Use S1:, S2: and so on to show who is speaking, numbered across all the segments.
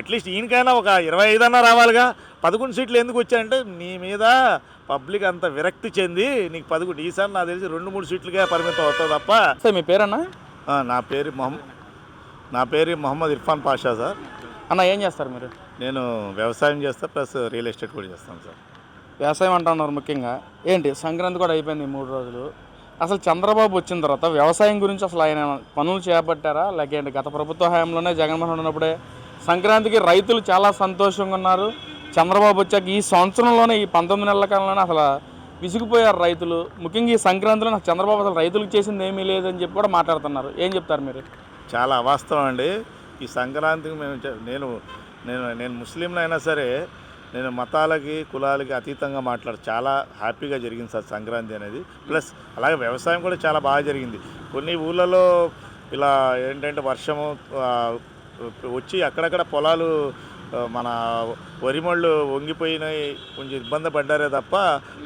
S1: At least ఈయనకైనా ఒక ఇరవై ఐదు అన్నా రావాలిగా. పదకొండు సీట్లు ఎందుకు వచ్చాయంటే నీ మీద పబ్లిక్ అంత విరక్తి చెంది నీకు పదకొండు. ఈసారి నాకు తెలిసి రెండు మూడు సీట్లుగా పరిమితం అవుతుంది తప్ప.
S2: సార్ మీ పేరన్నా?
S1: నా పేరు మొహమ్ నా పేరు మొహమ్మద్ ఇర్ఫాన్ పాషా సార్.
S2: అన్న ఏం చేస్తారు మీరు?
S1: నేను వ్యవసాయం చేస్తా ప్లస్ రియల్ ఎస్టేట్ కూడా చేస్తాను సార్.
S2: వ్యవసాయం అంటున్నారు ముఖ్యంగా. ఏంటి సంక్రాంతి కూడా అయిపోయింది మూడు రోజులు. అసలు చంద్రబాబు వచ్చిన తర్వాత వ్యవసాయం గురించి అసలు ఆయన పనులు చేపట్టారా? లేకేంటి గత ప్రభుత్వ హయాంలోనే జగన్మోహన్ ఉన్నప్పుడే సంక్రాంతికి రైతులు చాలా సంతోషంగా ఉన్నారు. చంద్రబాబు వచ్చాక ఈ సంవత్సరంలోనే ఈ పంతొమ్మిది నెలల కాలంలోనే అసలు విసిగిపోయారు రైతులు. ముఖ్యంగా ఈ సంక్రాంతిలో నాకు చంద్రబాబు అసలు రైతులకు చేసింది ఏమీ లేదని చెప్పి కూడా మాట్లాడుతున్నారు. ఏం చెప్తారు మీరు?
S1: చాలా అవాస్తవం అండి. ఈ సంక్రాంతికి మేము నేను నేను నేను ముస్లింలు అయినా సరే నేను మతాలకి కులాలకి అతీతంగా మాట్లాడు చాలా హ్యాపీగా జరిగింది సార్ సంక్రాంతి అనేది. ప్లస్ అలాగే వ్యవసాయం కూడా చాలా బాగా జరిగింది. కొన్ని ఊళ్ళలో ఇలా ఏంటంటే వర్షము వచ్చి అక్కడక్కడ పొలాలు మన వరిమళ్ళు వంగిపోయినాయి కొంచెం ఇబ్బంది పడ్డారే తప్ప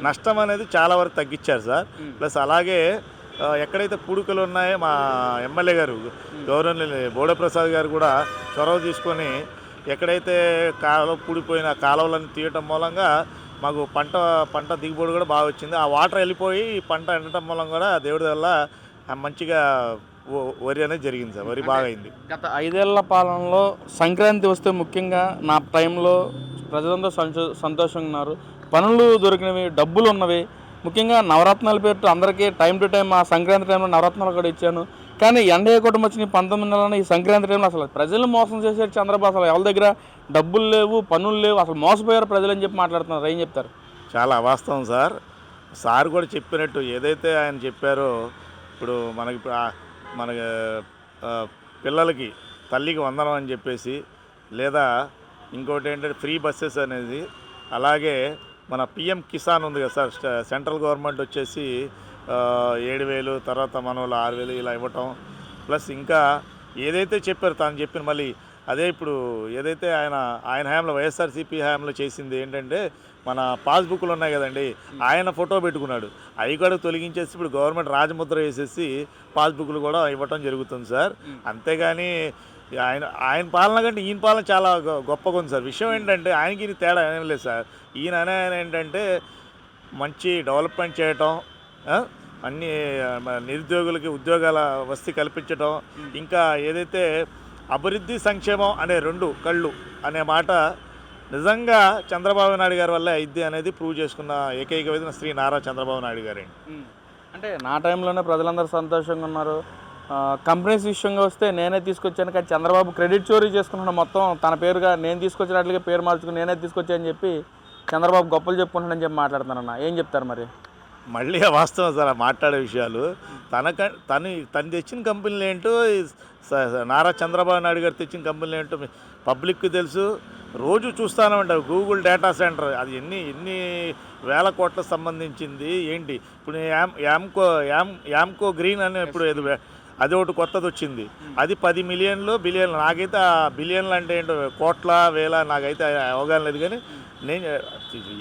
S1: నష్టం అనేది చాలా వరకు తగ్గించారు సార్. ప్లస్ అలాగే ఎక్కడైతే పూడికలు ఉన్నాయో మా ఎమ్మెల్యే గారు గౌరవనీయులు బోడప్రసాద్ గారు కూడా చొరవ తీసుకొని ఎక్కడైతే కాలువ పూడిపోయిన కాలువలను తీయటం మూలంగా మాకు పంట పంట దిగుబడి కూడా బాగా వచ్చింది. ఆ వాటర్ వెళ్ళిపోయి పంట ఎండటం మూలం కూడా దేవుడి వల్ల మంచిగా వరి అనేది జరిగింది సార్. వరి బాగా అయింది
S2: గత ఐదేళ్ళ పాలనలో సంక్రాంతి వస్తే ముఖ్యంగా నా టైంలో ప్రజలందరూ సంతో సంతోషంగా ఉన్నారు. పనులు దొరికినవి డబ్బులు ఉన్నవి. ముఖ్యంగా నవరత్నాల పేరుతో అందరికీ టైం టు టైం ఆ సంక్రాంతి టైంలో నవరత్నాలు కూడా ఇచ్చాను. కానీ ఎండయ్య కుటుంబం వచ్చిన పంతొమ్మిది నెలల ఈ సంక్రాంతి టైంలో అసలు ప్రజలు మోసం చేసే చంద్రబాబు. అసలు ఎవరి దగ్గర డబ్బులు లేవు పనులు లేవు అసలు మోసపోయారు ప్రజలు అని చెప్పి మాట్లాడుతున్నారు. ఏం చెప్తారు?
S1: చాలా అవాస్తవం సార్. సార్ కూడా చెప్పినట్టు ఏదైతే ఆయన చెప్పారో ఇప్పుడు మనకి మన పిల్లలకి తల్లికి వందనం అని చెప్పేసి లేదా ఇంకోటి ఏంటంటే ఫ్రీ బస్సెస్ అనేది అలాగే మన పిఎం కిసాన్ ఉంది కదా సార్ సెంట్రల్ గవర్నమెంట్ వచ్చేసి ఏడు వేలు తర్వాత మన వాళ్ళు ఆరు వేలు ఇలా ఇవ్వటం ప్లస్ ఇంకా ఏదైతే చెప్పారు తాను చెప్పిన మళ్ళీ అదే ఇప్పుడు ఏదైతే ఆయన ఆయన హయాంలో వైఎస్ఆర్సీపీ హయాంలో చేసింది ఏంటంటే మన పాస్బుక్లు ఉన్నాయి కదండి. ఆయన ఫోటో పెట్టుకున్నాడు. అవి కూడా తొలగించేసి ఇప్పుడు గవర్నమెంట్ రాజముద్ర వేసేసి పాస్బుక్లు కూడా ఇవ్వటం జరుగుతుంది సార్. అంతేగాని ఆయన ఆయన పాలన కంటే ఈయన పాలన చాలా గొప్పగా ఉంది సార్. విషయం ఏంటంటే ఆయనకి తేడా ఏం లేదు సార్. ఈయన అనే ఆయన ఏంటంటే మంచి డెవలప్మెంట్ చేయటం అన్ని నిరుద్యోగులకి ఉద్యోగాల వసతి కల్పించడం ఇంకా ఏదైతే అభివృద్ధి సంక్షేమం అనే రెండు కళ్ళు అనే మాట నిజంగా చంద్రబాబు నాయుడు గారి వల్ల అయింది అనేది ప్రూవ్ చేసుకున్న ఏకైక విధంగా శ్రీ నారా చంద్రబాబు నాయుడు గారే.
S2: అంటే నా టైంలోనే ప్రజలందరూ సంతోషంగా ఉన్నారు. కంపెనీస్ విషయంగా వస్తే నేనే తీసుకొచ్చాను కానీ చంద్రబాబు క్రెడిట్ చోరీ చేసుకుంటున్నాడు మొత్తం. తన పేరుగా నేను తీసుకొచ్చినట్లుగా పేరు మార్చుకుని నేనే తీసుకొచ్చానని చెప్పి చంద్రబాబు గొప్పలు చెప్పుకుంటున్నానని చెప్పి మాట్లాడుతున్నారన్న. ఏం చెప్తారు మరి?
S1: మళ్ళీ వాస్తవం సార్ మాట్లాడే విషయాలు. తనక తను తను తెచ్చిన కంపెనీలు ఏంటో నారా చంద్రబాబు నాయుడు గారు తెచ్చిన కంపెనీలు ఏంటో పబ్లిక్కి తెలుసు. రోజు చూస్తానే ఉంటారు గూగుల్ డేటా సెంటర్ అది ఎన్ని ఎన్ని వేల కోట్లకు సంబంధించింది ఏంటి? ఇప్పుడు యామ్ యామ్కో యామ్ యామ్కో గ్రీన్ అని ఇప్పుడు ఏదో అది ఒకటి కొత్తది వచ్చింది. అది పది మిలియన్లు బిలియన్లు. నాకైతే ఆ బిలియన్లు అంటే ఏంటో కోట్ల వేల నాకైతే అవగాహన లేదు కానీ నేను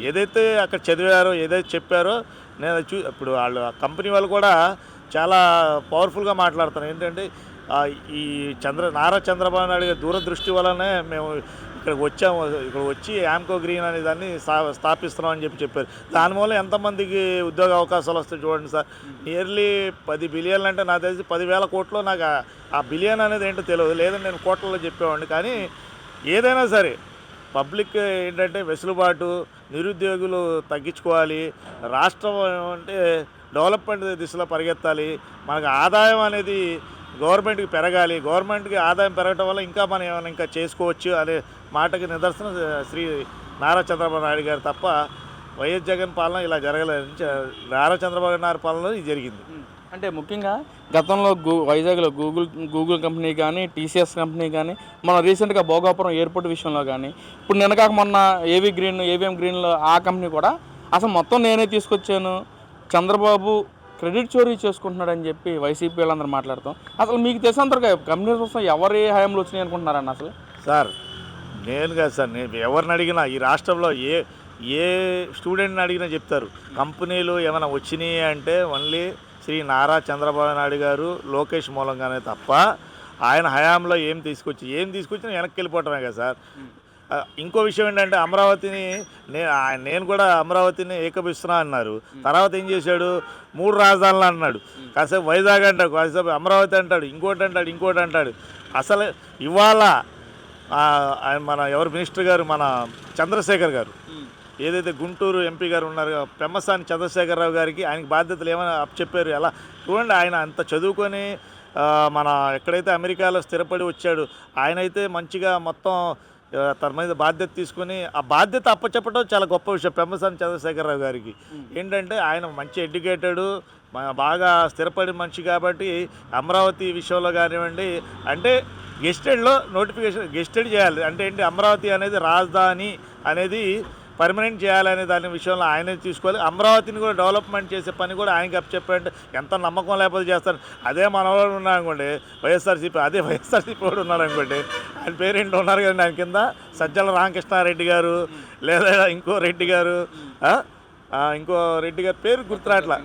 S1: ఏదైతే అక్కడ చదివారో ఏదైతే చెప్పారో నేను చూ ఇప్పుడు వాళ్ళు కంపెనీ వాళ్ళు కూడా చాలా పవర్ఫుల్గా మాట్లాడుతున్నారు. ఏంటంటే ఈ చంద్ర నారా చంద్రబాబు నాయుడు గారి దూరదృష్టి వల్లనే మేము ఇక్కడికి వచ్చాము. ఇక్కడ వచ్చి యామ్కో గ్రీన్ అనే దాన్ని స్థా స్థాపిస్తున్నాం అని చెప్పి చెప్పారు. దానివల్ల ఎంతమందికి ఉద్యోగ అవకాశాలు వస్తాయి చూడండి సార్. నియర్లీ పది బిలియన్లు అంటే నాకు తెలిసి పదివేల కోట్లు నాకు ఆ బిలియన్ అనేది ఏంటో తెలియదు. లేదని నేను కోట్లలో చెప్పేవాడిని. కానీ ఏదైనా సరే పబ్లిక్ ఏంటంటే వెసులుబాటు నిరుద్యోగులు తగ్గించుకోవాలి రాష్ట్రం అంటే డెవలప్మెంట్ దిశలో పరిగెత్తాలి మనకు ఆదాయం అనేది గవర్నమెంట్కి పెరగాలి. గవర్నమెంట్కి ఆదాయం పెరగటం వల్ల ఇంకా మనం ఏమైనా ఇంకా చేసుకోవచ్చు అనే మాటకి నిదర్శనం శ్రీ నారా చంద్రబాబు నాయుడు గారు తప్ప వైఎస్ జగన్ పాలన ఇలా జరగలేదు నారా చంద్రబాబు నాయుడు పాలనలో ఇది జరిగింది.
S2: అంటే ముఖ్యంగా గతంలో గూ వైజాగ్లో గూగుల్ గూగుల్ కంపెనీ కానీ టీసీఎస్ కంపెనీ కానీ మన రీసెంట్గా భోగాపురం ఎయిర్పోర్ట్ విషయంలో కానీ ఇప్పుడు నిన్నకాక మొన్న ఏవీ గ్రీన్ ఏవిఎం గ్రీన్లో ఆ కంపెనీ కూడా అసలు మొత్తం నేనే తీసుకొచ్చాను. చంద్రబాబు క్రెడిట్ చోరీ చేసుకుంటున్నాడని చెప్పి వైసీపీ వాళ్ళందరూ మాట్లాడతాం. అసలు మీకు తెలిసినంతగా కంపెనీ కోసం ఎవరి హయాంలో వచ్చినాయి అనుకుంటున్నారన్న అసలు?
S1: సార్ నేను కాదు సార్ నేను ఎవరిని అడిగినా ఈ రాష్ట్రంలో ఏ ఏ స్టూడెంట్ని అడిగినా చెప్తారు. కంపెనీలు ఏమైనా వచ్చినాయి అంటే ఓన్లీ శ్రీ నారా చంద్రబాబు నాయుడు గారు లోకేష్ మూలంగానే తప్ప ఆయన హయాంలో ఏం తీసుకొచ్చి ఏం తీసుకొచ్చినా వెనక్కి వెళ్ళిపోవటమే కదా సార్. ఇంకో విషయం ఏంటంటే అమరావతిని నేను నేను కూడా అమరావతిని ఏకపిస్తున్నా అన్నారు. తర్వాత ఏం చేశాడు? మూడు రాజధానులు అన్నాడు. కాసేపు వైజాగ్ అంటాడు కాసేపు అమరావతి అంటాడు ఇంకోటి అంటాడు ఇంకోటి అంటాడు. అసలు ఇవాళ ఆయన మన ఎవరు మినిస్టర్ గారు? మన చంద్రశేఖర్ గారు. ఏదైతే గుంటూరు ఎంపీ గారు ఉన్నారు పెమ్మసాని చంద్రశేఖరరావు గారికి ఆయనకి బాధ్యతలు ఏమైనా చెప్పారు? ఎలా? చూడండి ఆయన అంత చదువుకొని మన ఎక్కడైతే అమెరికాలో స్థిరపడి వచ్చాడు ఆయన అయితే మంచిగా మొత్తం తన మీద బాధ్యత తీసుకొని ఆ బాధ్యత అప్పచెప్పడం చాలా గొప్ప విషయం. పెమ్మసాని చంద్రశేఖరరావు గారికి. ఏంటంటే ఆయన మంచి ఎడ్యుకేటెడ్ బాగా స్థిరపడి మనిషి కాబట్టి అమరావతి విషయంలో కానివ్వండి అంటే గెస్టెడ్లో నోటిఫికేషన్ గెస్టెడ్ చేయాలి. అంటే ఏంటి అమరావతి అనేది రాజధాని అనేది పర్మనెంట్ చేయాలనే దాని విషయంలో ఆయనే తీసుకోవాలి. అమరావతిని కూడా డెవలప్మెంట్ చేసే పని కూడా ఆయనకి అప్పచెప్పారంటే ఎంత నమ్మకం లేకపోతే చేస్తారు. అదే మనవాడు ఉన్నాడు అనుకోండి వైఎస్ఆర్సీపీ అదే వైఎస్ఆర్సీపీ వాడు ఉన్నాడు అనుకోండి ఆయన పేరెంట్ ఉన్నారు కదండి ఆయన కింద? సజ్జల రామకృష్ణారెడ్డి గారు లేదా ఇంకో రెడ్డి గారు ఇంకో రెడ్డి గారి పేరు గుర్తురాట్లా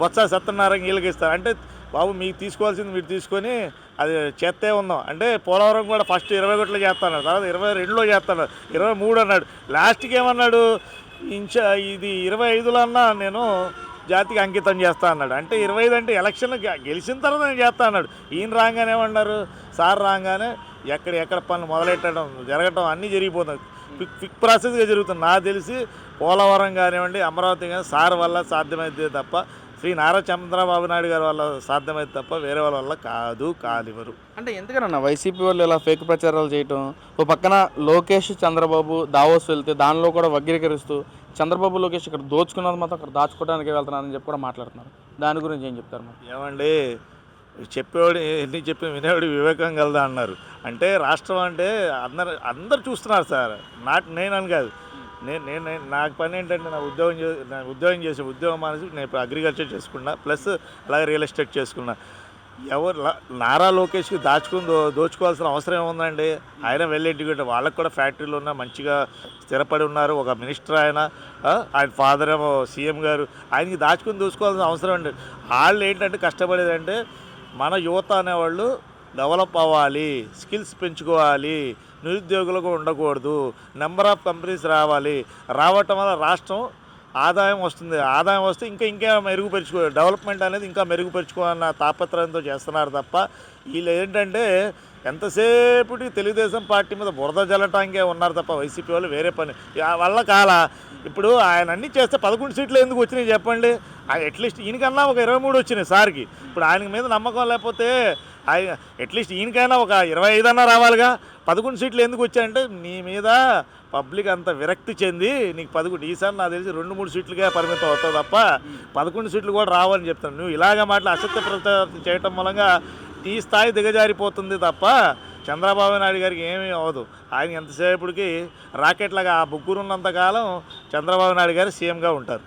S1: బొత్స సత్యనారాయణ వీళ్ళకి ఇస్తారు. అంటే బాబు మీకు తీసుకోవాల్సింది మీరు తీసుకొని అది చేస్తే ఉందాం అంటే పోలవరం కూడా ఫస్ట్ ఇరవై ఒకటిలో చేస్తాను. తర్వాత ఇరవై రెండులో చేస్తాను. ఇరవై మూడు అన్నాడు. లాస్ట్కి ఏమన్నాడు? ఇంచ ఇది ఇరవై ఐదులో అన్నా నేను జాతికి అంకితం చేస్తా అన్నాడు. అంటే ఇరవై ఐదు అంటే ఎలక్షన్ గెలిచిన తర్వాత నేను చేస్తా అన్నాడు. ఈయన రాగానే ఏమన్నారు? సార్ రాగానే ఎక్కడ ఎక్కడ పనులు మొదలెట్టడం జరగటం అన్నీ జరిగిపోతుంది. క్విక్ క్విక్ ప్రాసెస్గా జరుగుతుంది. నాకు తెలిసి పోలవరం కానివ్వండి అమరావతి కానీ సార్ వల్ల సాధ్యమైతే తప్ప శ్రీ నారా చంద్రబాబు నాయుడు గారి వల్ల సాధ్యమైతే తప్ప వేరే వాళ్ళ వల్ల కాదు కానివ్వరు.
S2: అంటే ఎందుకనన్నా వైసీపీ వాళ్ళు ఇలా ఫేక్ ప్రచారాలు చేయటం ఓ పక్కన లోకేష్ చంద్రబాబు దావోస్ వెళ్తే దానిలో కూడా వగ్రీకరిస్తూ చంద్రబాబు లోకేష్ ఇక్కడ దోచుకున్నది మాత్రం అక్కడ దాచుకోవడానికి వెళ్తున్నారని చెప్పి కూడా మాట్లాడుతున్నారు. దాని గురించి ఏం చెప్తారు మరి?
S1: ఏమండి చెప్పేవాడు ఎన్ని చెప్పి వినేవాడు వివేకం కలదా అన్నారు. అంటే రాష్ట్రం అంటే అందరు అందరు చూస్తున్నారు సార్. నాట్ నేను అని కాదు. నేను నేను నాకు పని ఏంటంటే నా ఉద్యోగం చే నా ఉద్యోగం చేసే ఉద్యోగం మానేసి నేను ఇప్పుడు అగ్రికల్చర్ చేసుకున్నా ప్లస్ అలాగే రియల్ ఎస్టేట్ చేసుకున్నా. ఎవరు నారా లోకేష్కి దాచుకుని దో దోచుకోవాల్సిన అవసరం ఏముందండి? ఆయన వెల్ ఎడ్యుకేటెడ్ వాళ్ళకి కూడా ఫ్యాక్టరీలు ఉన్నా మంచిగా స్థిరపడి ఉన్నారు. ఒక మినిస్టర్ ఆయన ఆయన ఫాదర్ ఏమో సీఎం గారు ఆయనకి దాచుకుని దోచుకోవాల్సిన అవసరం అండి. వాళ్ళు ఏంటంటే కష్టపడేదంటే మన యువత అనేవాళ్ళు డెవలప్ అవ్వాలి స్కిల్స్ పెంచుకోవాలి నిరుద్యోగులకు ఉండకూడదు నెంబర్ ఆఫ్ కంపెనీస్ రావాలి. రావటం వల్ల రాష్ట్రం ఆదాయం వస్తుంది. ఆదాయం వస్తే ఇంకా ఇంకా మెరుగుపరుచుకో డెవలప్మెంట్ అనేది ఇంకా మెరుగుపరుచుకోవాలన్న తాపత్రయంతో చేస్తున్నారు తప్ప వీళ్ళు ఏంటంటే ఎంతసేపటి తెలుగుదేశం పార్టీ మీద బురద జల్లటానికే ఉన్నారు తప్ప వైసీపీ వాళ్ళు వేరే పని. వల్ల కాల. ఇప్పుడు ఆయన అన్ని చేస్తే పదకొండు సీట్లు ఎందుకు వచ్చినాయి చెప్పండి? అట్లీస్ట్ ఈయనకన్నా ఒక ఇరవై మూడు వచ్చినాయి సార్కి. ఇప్పుడు ఆయన మీద నమ్మకం లేకపోతే ఆయన అట్లీస్ట్ ఈయనకైనా ఒక ఇరవై ఐదు అన్నా రావాలిగా. పదకొండు సీట్లు ఎందుకు వచ్చాయంటే నీ మీద పబ్లిక్ అంత విరక్తి చెంది నీకు పదకొండు. ఈసారి నాకు తెలిసి రెండు మూడు సీట్లుగా పరిమితం అవుతావు తప్ప పదకొండు సీట్లు కూడా రావని చెప్తాను. నువ్వు ఇలాగ మాటలు అసత్య ప్రచారం చేయటం మూలంగా ఈ స్థాయి దిగజారిపోతుంది తప్ప చంద్రబాబు నాయుడు గారికి ఏమీ అవ్వదు. ఆయన ఎంతసేపటికి రాకెట్లాగా ఆ బుగ్గురున్నంతకాలం చంద్రబాబు నాయుడు గారు సీఎంగా ఉంటారు.